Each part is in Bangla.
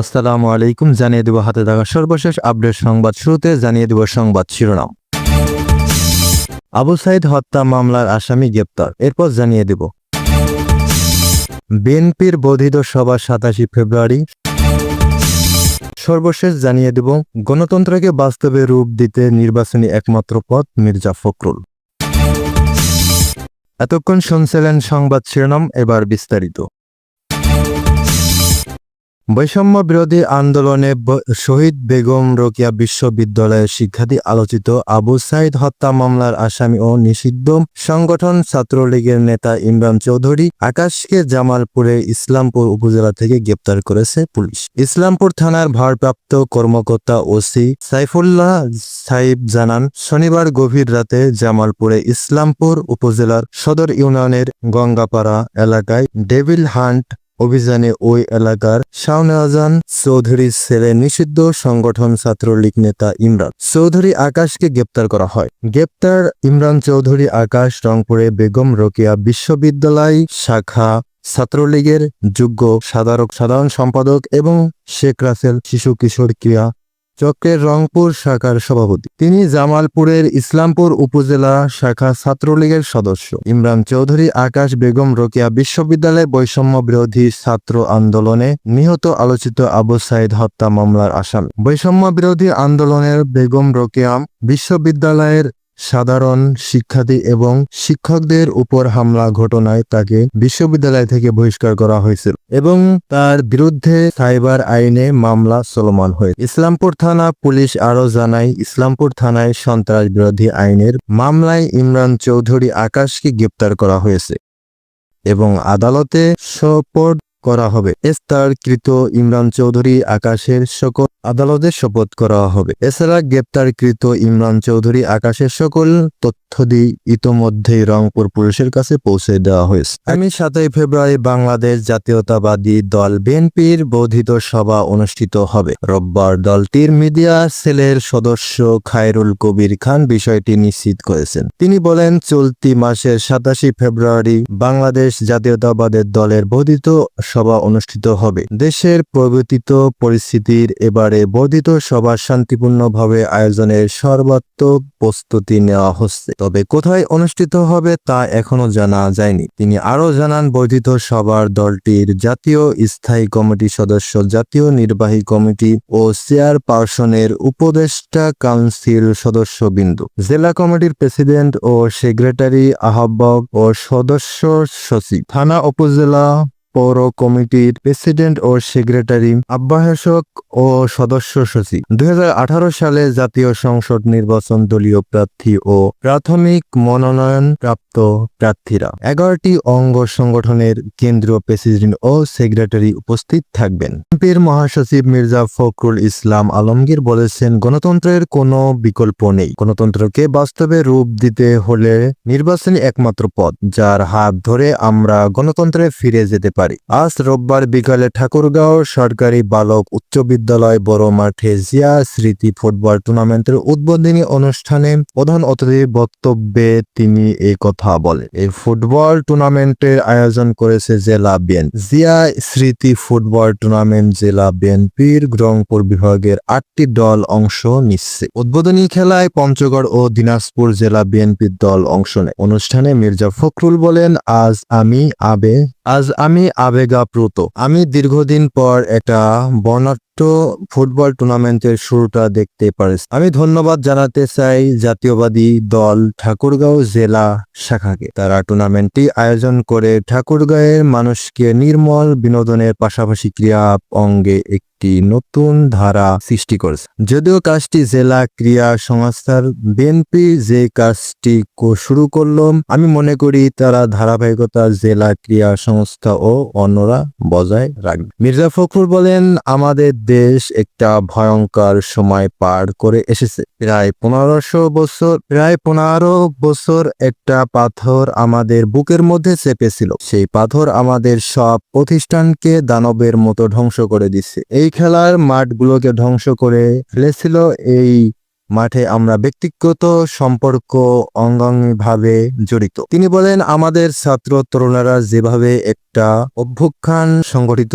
আসসালামু আলাইকুম, জানিয়ে দেব হাতে থাকা সর্বশেষ আপডেট সংবাদ শুরুতে, জানিয়ে দেব সংবাদ শিরোনাম। আবু সাইদ হত্যা মামলার আসামি গ্রেপ্তার, এরপর জানিয়ে দেব। বিএনপির বর্ধিত সভা সাতাশি ফেব্রুয়ারি। সর্বশেষ জানিয়ে দেব, গণতন্ত্রকে বাস্তবে রূপ দিতে নির্বাচনী একমাত্র পথ মির্জা ফখরুল। এতক্ষণ শুনছিলেন সংবাদ শিরোনাম, এবার বিস্তারিত। বৈষম্য বিরোধী আন্দোলনে শহীদ বেগম রোকিয়া বিশ্ববিদ্যালয়ের শিক্ষার্থী আলোচিত আবু সাইদ হত্যা মামলার আসামি ও নিষিদ্ধ সংগঠন ছাত্রলীগের নেতা ইমরান চৌধুরী আকাশকে জামালপুরে ইসলামপুর উপজেলা থেকে গ্রেপ্তার করেছে পুলিশ। ইসলামপুর থানার ভারপ্রাপ্ত কর্মকর্তা ওসি সাইফুল্লাহ সাইব জানান, শনিবার গভীর রাতে জামালপুরে ইসলামপুর উপজেলার সদর ইউনিয়নের গঙ্গাপাড়া এলাকায় ডেভিল হান্ট অভিযানে ওই এলাকার শাহনওয়াজান চৌধুরীর ছেলে নিষিদ্ধ সংগঠন ছাত্রলীগ নেতা ইমরান। চৌধুরী আকাশকে গ্রেপ্তার করা হয়। গ্রেপ্তার ইমরান চৌধুরী আকাশ রংপুরে বেগম রোকিয়া বিশ্ববিদ্যালয় শাখা ছাত্রলীগের যোগ্য সাধারক সাধারণ সম্পাদক এবং শেখ রাসেল শিশু কিশোর ক্রিয়া চক্রের রংপুর শাখার সভাপতি। তিনি জামালপুরের ইসলামপুর উপজেলা শাখা ছাত্রলীগের সদস্য। ইমরান চৌধুরী, আকাশ বেগম রোকিয়া বিশ্ববিদ্যালয়ের বৈষম্য বিরোধী ছাত্র আন্দোলনে নিহত আলোচিত আবু সাইদ হত্যা মামলার আসামি। বৈষম্য বিরোধী আন্দোলনের বেগম রোকেয়া বিশ্ববিদ্যালয়ের সাধারণ শিক্ষার্থী এবং শিক্ষকদের উপর হামলা ঘটনায় তাকে বিশ্ববিদ্যালয় থেকে বহিষ্কার করা হয়েছিল এবং তার বিরুদ্ধে সাইবার আইনে মামলা চলমান হয়েছে ইসলামপুর থানা পুলিশ আরও জানায়, ইসলামপুর থানায় সন্ত্রাস বিরোধী আইনের মামলায় ইমরান চৌধুরী আকাশকে গ্রেপ্তার করা হয়েছে এবং আদালতে সোপর্দ করা হবে। গ্রেপ্তারকৃত ইমরান চৌধুরী আকাশের সকল আদালতে শপথ করা হবে। এছাড়া গ্রেপ্তারকৃত ইমরান চৌধুরী আকাশের সকল তথ্যদি ইতোমধ্যেই রংপুর পুলিশের কাছে পৌঁছে দেওয়া হয়েছে। আমি সাতই ফেব্রুয়ারি বাংলাদেশ জাতীয়তাবাদী দল বিএনপির বর্ধিত সভা অনুষ্ঠিত হবে। রোববার দলটির মিডিয়া সেলের সদস্য খায়রুল কবির খান বিষয়টি নিশ্চিত করেছেন। তিনি বলেন, চলতি মাসের সাতাশি ফেব্রুয়ারি বাংলাদেশ জাতীয়তাবাদের দলের বর্ধিত সভা অনুষ্ঠিত হবে। দেশের প্রবর্তিত পরিস্থিতির এবারে বর্ধিত সভা শান্তিপূর্ণভাবে আয়োজনের সর্বাত্মক প্রস্তুতি নেওয়া হচ্ছে। তবে কোথায় অনুষ্ঠিত হবে তা এখনও জানা যায়নি। তিনি আরও জানান, বর্ধিত সভার দলটির জাতীয় স্থায়ী কমিটি সদস্য, জাতীয় নির্বাহী কমিটি ও চেয়ারপারসনের উপদেষ্টা কাউন্সিল সদস্যবৃন্দু। জেলা কমিটির প্রেসিডেন্ট ও সেক্রেটারি আহ্বায়ক ও সদস্য সচিব। থানা, উপজেলা পৌর কমিটির প্রেসিডেন্ট ও সেক্রেটারি, আহ্বায়ক ও সদস্য সচিব। দুই হাজার আঠারো সালে জাতীয় সংসদ নির্বাচন দলীয় প্রার্থী ও প্রাথমিক মনোনয়ন প্রাপ্ত প্রার্থীরা। এগারোটি অঙ্গ সংগঠনের কেন্দ্রীয় প্রেসিডেন্ট ও সেক্রেটারি উপস্থিত থাকবেন। বিএনপির মহাসচিব মির্জা ফখরুল ইসলাম আলমগীর বলেছেন, গণতন্ত্রের কোনো বিকল্প নেই। গণতন্ত্রকে বাস্তবে রূপ দিতে হলে নির্বাচনই একমাত্র পথ, যার হাত ধরে আমরা গণতন্ত্রে ফিরে যেতে পারি। আজ রোববার বিকালে ঠাকুরগাঁও সরকারি বালক উচ্চ বিদ্যালয় বড় মাঠে জিয়া স্মৃতি ফুটবল টুর্নামেন্টের উদ্বোধনী অনুষ্ঠানে প্রধান অতিথির বক্তব্যে তিনি এই কথা বলেন এই ফুটবল টুর্নামেন্টের আয়োজন করেছে জেলা বিএন জিয়া স্মৃতি ফুটবল টুর্নামেন্ট জেলা বিএনপির রংপুর বিভাগের আটটি দল অংশ নিচ্ছে। উদ্বোধনী খেলায় পঞ্চগড় ও দিনাজপুর জেলা বিএনপির দল অংশ নেয়। অনুষ্ঠানে মির্জা ফখরুল বলেন, আজ আমি, আবে আজ আমি আবেগাপ্লুত। আমি দীর্ঘদিন পর একটা বর্ণাঢ্য ফুটবল টুর্নামেন্টের শুরুটা দেখতে পারেছি। আমি ধন্যবাদ জানাতে চাই জাতীয়বাদী দল ঠাকুরগাঁও জেলা শাখাকে। তারা টুর্নামেন্টটি আয়োজন করে ঠাকুরগাঁয়ের মানুষকে নির্মল বিনোদনের পাশাপাশি ক্রিয়া অঙ্গে একটি নতুন ধারা সৃষ্টি করেছে। যদিও কাজটি জেলা ক্রিয়া সংস্থার বিএনপি যে কাজটি শুরু করল, আমি মনে করি তারা ধারাবাহিকতা জেলা ক্রিয়া সংস্থা ও অন্যরা বজায় রাখবে। মির্জা ফখরুল বলেন, আমাদের দেশ একটা ভয়ঙ্কর সময় পার করে এসেছে। প্রায় পনেরোশো বছর, প্রায় পনেরো বছর একটা পাথর আমাদের বুকের মধ্যে চেপেছিল। সেই পাথর আমাদের সব প্রতিষ্ঠানকে দানবের মতো ধ্বংস করে দিচ্ছে। এই খেলার মাঠগুলোকে ধ্বংস করে ফেলেছিল এই মাঠে আমরা ব্যক্তিগত সম্পর্ক অঙ্গাঙ্গিভাবে জড়িত। তিনি বলেন, আমাদের ছাত্র তরুণরা যেভাবে একটা অভ্যুত্থান সংগঠিত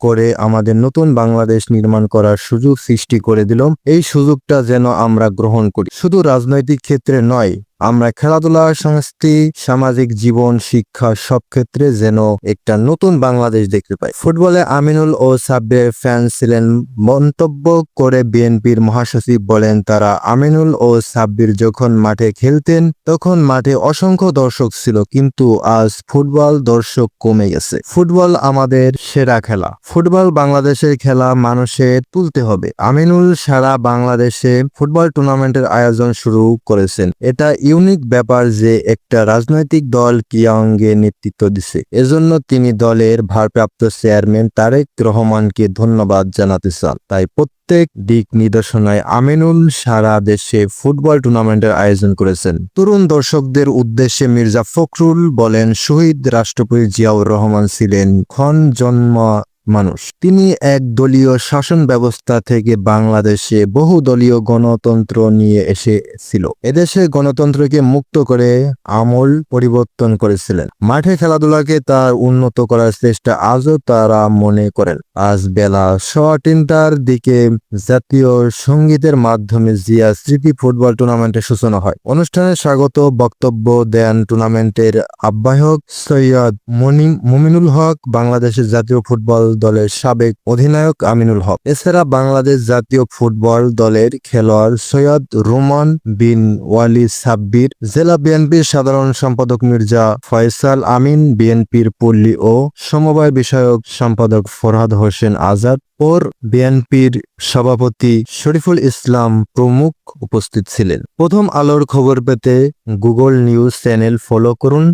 করে আমাদের নতুন বাংলাদেশ নির্মাণ করার সুযোগ সৃষ্টি করে দিল, এই সুযোগটা যেন আমরা গ্রহণ করি। শুধু রাজনৈতিক ক্ষেত্রে নয় আমরা খেলাধুলা, সংস্কৃতি, সামাজিক জীবন, শিক্ষা সব ক্ষেত্রে যেন একটা নতুন বাংলাদেশ দেখতে পাই। ফুটবলে আমিনুল ও সাব্বির ফ্যান ছিলেন মন্তব্য করে বিএনপির মহাসচিব বলেন, তারা আমিনুল ও সাব্বির যখন মাঠে খেলতেন, তখন মাঠে অসংখ্য দর্শক ছিল, কিন্তু আজ ফুটবল দর্শক কমে গেছে। ফুটবল আমাদের সেরা খেলা। ফুটবল বাংলাদেশের খেলা মানুষের তুলতে হবে। আমিনুল সারা বাংলাদেশে ফুটবল টুর্নামেন্টের আয়োজন শুরু করেছেন। এটা ইউনিক ব্যাপার যে একটা রাজনৈতিক দল কিয়াঙ্গে নেতৃত্ব দিছে। এজন্য তিনি দলের ভারপ্রাপ্ত চেয়ারম্যান তারেক রহমানকে ধন্যবাদ জানাতে চান। তাই প্রত্যেক দিক নির্দেশনায় আমিনুল সারা দেশে ফুটবল টুর্নামেন্টের আয়োজন করেছেন। তরুণ দর্শকদের উদ্দেশ্যে মির্জা ফখরুল বলেন, শহীদ রাষ্ট্রপতি জিয়াউর রহমান ছিলেন ক্ষণ জন্ম মানুষ। তিনি এক দলীয় শাসন ব্যবস্থা থেকে বাংলাদেশে বহু দলীয় গণতন্ত্র নিয়ে এসেছিল। এদেশে গণতন্ত্রকে মুক্ত করে আমল পরিবর্তন করেছিলেন। মাঠে খেলাধুলাকে তার উন্নত করার চেষ্টা আজও তারা মনে করেন। আজ বেলা সোয়া তিনটার দিকে জাতীয় সঙ্গীতের মাধ্যমে জিয়া স্মৃতি ফুটবল টুর্নামেন্টের সূচনা হয়। অনুষ্ঠানে স্বাগত বক্তব্য দেন টুর্নামেন্টের আহ্বায়ক সৈয়দ মনি, মুমিনুল হক, বাংলাদেশের জাতীয় ফুটবল দলের সাবেক অধিনায়ক আমিনুল হক। এছাড়া বাংলাদেশ জাতীয় ফুটবল দলের খেলোয়াড় সৈয়দ রোমান বিন ওয়ালি সাব্বির, জেলা বিএনপির সাধারণ সম্পাদক মির্জা ফয়সাল আমিন, বিএনপির পল্লী ও সমবায় বিষয়ক সম্পাদক ফরহাদ হোসেন আজাদ ওর বিএনপির সভাপতি শরীফুল ইসলাম প্রমুখ উপস্থিত ছিলেন। প্রথম আলোর খবর পেতে গুগল নিউজ চ্যানেল ফলো করুন।